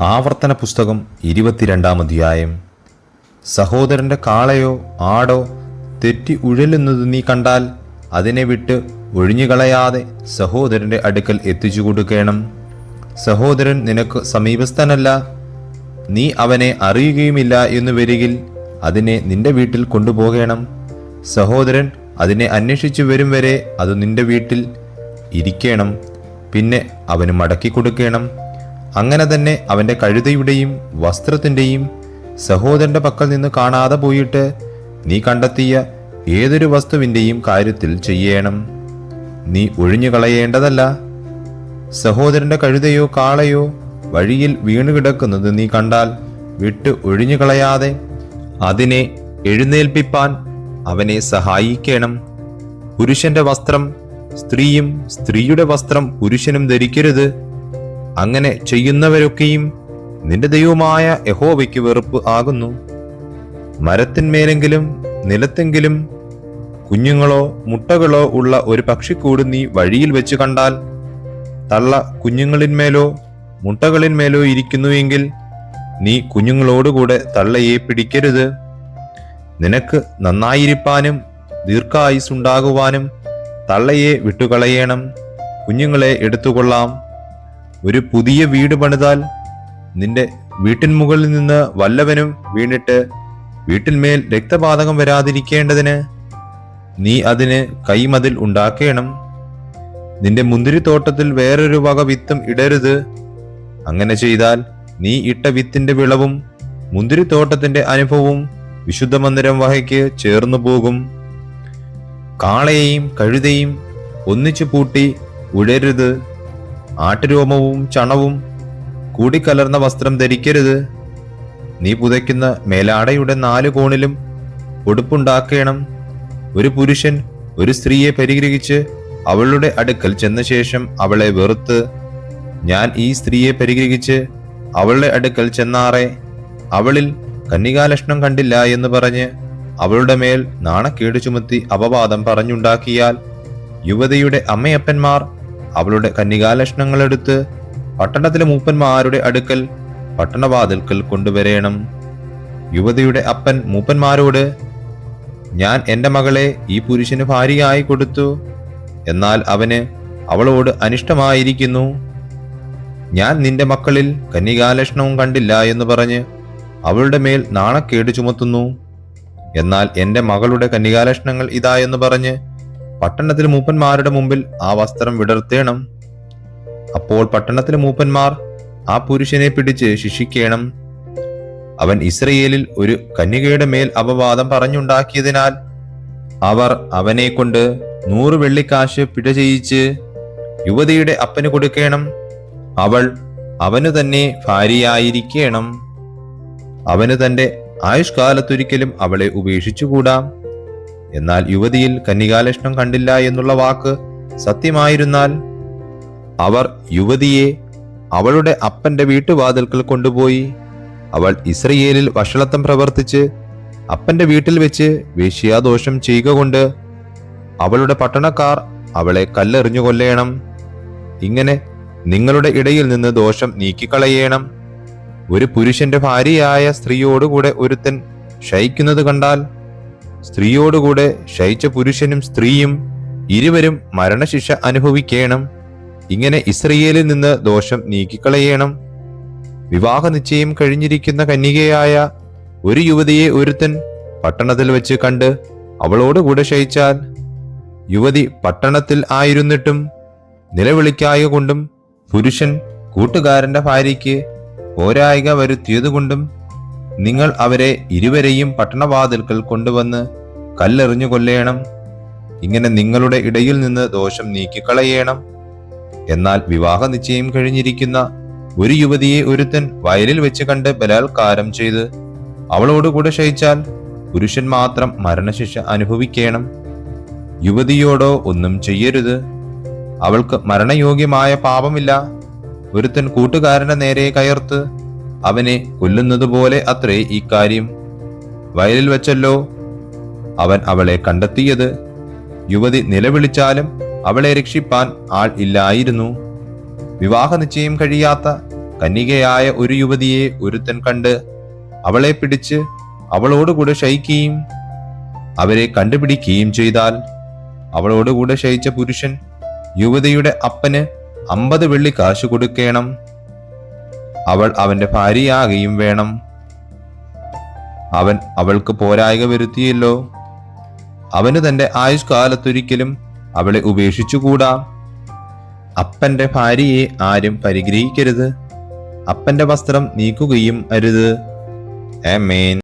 ആവർത്തന പുസ്തകം ഇരുപത്തിരണ്ടാം അധ്യായം. സഹോദരന്റെ കാളയോ ആടോ തെറ്റി ഉഴലുന്നത് നീ കണ്ടാൽ അതിനെ വിട്ട് ഒഴിഞ്ഞുകളയാതെ സഹോദരന്റെ അടുക്കൽ എത്തിച്ചു കൊടുക്കണം. സഹോദരൻ നിനക്ക് സമീപസ്ഥനല്ല. നീ അവനെ അറിയുകയുമില്ല എന്ന് വരികിൽ അതിനെ നിന്റെ വീട്ടിൽ കൊണ്ടുപോകണം. സഹോദരൻ അതിനെ അന്വേഷിച്ചു വരും വരെ അത് നിന്റെ വീട്ടിൽ ഇരിക്കണം. പിന്നെ അവന് മടക്കി കൊടുക്കണം. അങ്ങനെ തന്നെ അവന്റെ കഴുതയുടെയും വസ്ത്രത്തിന്റെയും സഹോദരന്റെ പക്കൽ നിന്ന് കാണാതെ പോയിട്ട് നീ കണ്ടെത്തിയ ഏതൊരു വസ്തുവിന്റെയും കാര്യത്തിൽ ചെയ്യണം. നീ ഒഴിഞ്ഞു കളയേണ്ടതല്ല. സഹോദരന്റെ കഴുതയോ കാളയോ വഴിയിൽ വീണുകിടക്കുന്നത് നീ കണ്ടാൽ വിട്ട് ഒഴിഞ്ഞു കളയാതെ അതിനെ എഴുന്നേൽപ്പിപ്പാൻ അവനെ സഹായിക്കണം. പുരുഷന്റെ വസ്ത്രം സ്ത്രീയും സ്ത്രീയുടെ വസ്ത്രം പുരുഷനും ധരിക്കരുത്. അങ്ങനെ ചെയ്യുന്നവരൊക്കെയും നിന്റെ ദൈവമായ യഹോവയ്ക്ക് വെറുപ്പ് ആകുന്നു. മരത്തിന്മേലെങ്കിലും നിലത്തെങ്കിലും കുഞ്ഞുങ്ങളോ മുട്ടകളോ ഉള്ള ഒരു പക്ഷിക്കൂട് നീ വഴിയിൽ വെച്ച് കണ്ടാൽ തള്ള കുഞ്ഞുങ്ങളിന്മേലോ മുട്ടകളിന്മേലോ ഇരിക്കുന്നുവെങ്കിൽ നീ കുഞ്ഞുങ്ങളോടുകൂടെ തള്ളയെ പിടിക്കരുത്. നിനക്ക് നന്നായിരിപ്പാനും ദീർഘായുസുണ്ടാകുവാനും തള്ളയെ വിട്ടുകളയണം. കുഞ്ഞുങ്ങളെ എടുത്തുകൊള്ളാം. ഒരു പുതിയ വീട് പണിതാൽ നിന്റെ വീട്ടിൻ മുകളിൽ നിന്ന് വല്ലവനും വീണിട്ട് വീട്ടിന്മേൽ രക്തപാതകം വരാതിരിക്കേണ്ടതിന് നീ അതിന് കൈമതിൽ ഉണ്ടാക്കേണം. നിന്റെ മുന്തിരിത്തോട്ടത്തിൽ വേറൊരു വക വിത്തും ഇടരുത്. അങ്ങനെ ചെയ്താൽ നീ ഇട്ട വിത്തിന്റെ വിളവും മുന്തിരിത്തോട്ടത്തിന്റെ അനുഭവവും വിശുദ്ധ മന്ദിരം വഹയ്ക്ക് ചേർന്നു പോകും. കാളയെയും കഴുതയും ഒന്നിച്ചു പൂട്ടി ഉഴരുത്. ആട്ടുരോമവും ചണവും കൂടിക്കലർന്ന വസ്ത്രം ധരിക്കരുത്. നീ പുതയ്ക്കുന്ന മേലാടയുടെ നാല് കോണിലും ഒടുപ്പുണ്ടാക്കണം ഒരു പുരുഷൻ ഒരു സ്ത്രീയെ പരിഗ്രഹിച്ച് അവളുടെ അടുക്കൽ ചെന്ന ശേഷം അവളെ വെറുത്ത് ഞാൻ ഈ സ്ത്രീയെ പരിഗ്രഹിച്ച് അവളുടെ അടുക്കൽ ചെന്നാറെ. അവളിൽ കന്യകാലക്ഷണം കണ്ടില്ല എന്ന് പറഞ്ഞ് അവളുടെ മേൽ നാണക്കേട് ചുമത്തി അപവാദം പറഞ്ഞുണ്ടാക്കിയാൽ യുവതിയുടെ അമ്മയപ്പന്മാർ അവളുടെ കന്യകാലക്ഷണങ്ങളെടുത്ത് പട്ടണത്തിലെ മൂപ്പന്മാരുടെ അടുക്കൽ പട്ടണവാതിൽക്കൽ കൊണ്ടുവരേണം. യുവതിയുടെ അപ്പൻ മൂപ്പന്മാരോട് ഞാൻ എന്റെ മകളെ ഈ പുരുഷന് ഭാര്യയായി കൊടുത്തു. എന്നാൽ അവന് അവളോട് അനിഷ്ടമായിരിക്കുന്നു. ഞാൻ നിന്റെ മക്കളിൽ കന്യകാലക്ഷണവും കണ്ടില്ല എന്ന് പറഞ്ഞ് അവളുടെ മേൽ നാണക്കേട് ചുമത്തുന്നു. എന്നാൽ എന്റെ മകളുടെ കന്യകാലക്ഷണങ്ങൾ ഇതാ എന്ന് പറഞ്ഞ് പട്ടണത്തിലെ മൂപ്പന്മാരുടെ മുമ്പിൽ ആ വസ്ത്രം വിടർത്തേണം. അപ്പോൾ പട്ടണത്തിലെ മൂപ്പന്മാർ ആ പുരുഷനെ പിടിച്ച് ശിക്ഷിക്കണം. അവൻ ഇസ്രയേലിൽ ഒരു കന്യകയുടെ മേൽ അപവാദം പറഞ്ഞുണ്ടാക്കിയതിനാൽ അവർ അവനെ കൊണ്ട് നൂറ് വെള്ളിക്കാശ് പിഴ ചെയ്യിച്ച് യുവതിയുടെ അപ്പന് കൊടുക്കണം. അവൾ അവനു തന്നെ ഭാര്യയായിരിക്കണം. അവന് തന്റെ ആയുഷ്കാലത്തൊരിക്കലും അവളെ ഉപേക്ഷിച്ചുകൂടാ. എന്നാൽ യുവതിയിൽ കന്യകാലക്ഷണം കണ്ടില്ല എന്നുള്ള വാക്ക് സത്യമായിരുന്നാൽ അവർ യുവതിയെ അവളുടെ അപ്പന്റെ വീട്ടുവാതിൽക്കൽ കൊണ്ടുപോയി അവൾ ഇസ്രയേലിൽ വഷളത്വം പ്രവർത്തിച്ച് അപ്പന്റെ വീട്ടിൽ വെച്ച് വേശ്യാദോഷം ചെയ്യുക കൊണ്ട് അവളുടെ പട്ടണക്കാർ അവളെ കല്ലെറിഞ്ഞു കൊല്ലേണം. ഇങ്ങനെ നിങ്ങളുടെ ഇടയിൽ നിന്ന് ദോഷം നീക്കിക്കളയേണം. ഒരു പുരുഷന്റെ ഭാര്യയായ സ്ത്രീയോടുകൂടെ ഒരുത്തൻ ശയിക്കുന്നത് കണ്ടാൽ സ്ത്രീയോടുകൂടെ ശയിച്ച പുരുഷനും സ്ത്രീയും ഇരുവരും മരണശിക്ഷ അനുഭവിക്കണം. ഇങ്ങനെ ഇസ്രയേലിൽ നിന്ന് ദോഷം നീക്കിക്കളയണം. വിവാഹ നിശ്ചയം കഴിഞ്ഞിരിക്കുന്ന കന്യകയായ ഒരു യുവതിയെ ഒരുത്തൻ പട്ടണത്തിൽ വെച്ച് കണ്ട് അവളോടുകൂടെ ശയിച്ചാൽ യുവതി പട്ടണത്തിൽ ആയിരുന്നിട്ടും നിലവിളിക്കായ കൊണ്ടും പുരുഷൻ കൂട്ടുകാരന്റെ ഭാര്യയ്ക്ക് പോരായിക വരുത്തിയതുകൊണ്ടും നിങ്ങൾ അവരെ ഇരുവരെയും പട്ടണവാതിൽക്കൽ കൊണ്ടുവന്ന് കല്ലെറിഞ്ഞു കൊല്ലേണം ഇങ്ങനെ നിങ്ങളുടെ ഇടയിൽ നിന്ന് ദോഷം നീക്കിക്കളയേണം. എന്നാൽ വിവാഹ നിശ്ചയം കഴിഞ്ഞിരിക്കുന്ന ഒരു യുവതിയെ ഒരുത്തൻ വയലിൽ വെച്ച് കണ്ട് ബലാത്കാരം ചെയ്ത് അവളോടുകൂടെ ശയിച്ചാൽ പുരുഷൻ മാത്രം മരണശിക്ഷ അനുഭവിക്കണം. യുവതിയോടോ ഒന്നും ചെയ്യരുത്. അവൾക്ക് മരണയോഗ്യമായ പാപമില്ല. ഒരുത്തൻ കൂട്ടുകാരന്റെ നേരെ കയർത്ത് അവനെ കൊല്ലുന്നതുപോലെ അത്രേ ഈ കാര്യം. വയലിൽ വെച്ചല്ലോ. അവൻ അവളെ കണ്ടെത്തിയത്. യുവതി നിലവിളിച്ചാലും അവളെ രക്ഷിപ്പാൻ ആൾ ഇല്ലായിരുന്നു. വിവാഹ നിശ്ചയം കഴിയാത്ത കന്യകയായ ഒരു യുവതിയെ ഒരുത്തൻ കണ്ട് അവളെ പിടിച്ച് അവളോടുകൂടെ ശയിക്കുകയും അവരെ കണ്ടുപിടിക്കുകയും ചെയ്താൽ അവളോടുകൂടെ ശയിച്ച പുരുഷൻ യുവതിയുടെ അപ്പന് അമ്പത് വെള്ളി കാശ് കൊടുക്കണം. അവൾ അവന്റെ ഭാര്യയാകുകയും വേണം. അവൻ അവൾക്ക് പോരായ്ക വരുത്തിയല്ലോ. അവന് തന്റെ ആയുഷ്കാലത്തൊരിക്കലും അവളെ ഉപേക്ഷിച്ചുകൂടാ. അപ്പന്റെ ഭാര്യയെ ആരും പരിഗ്രഹിക്കരുത്. അപ്പന്റെ വസ്ത്രം നീക്കുകയും അരുത്. ആമേൻ.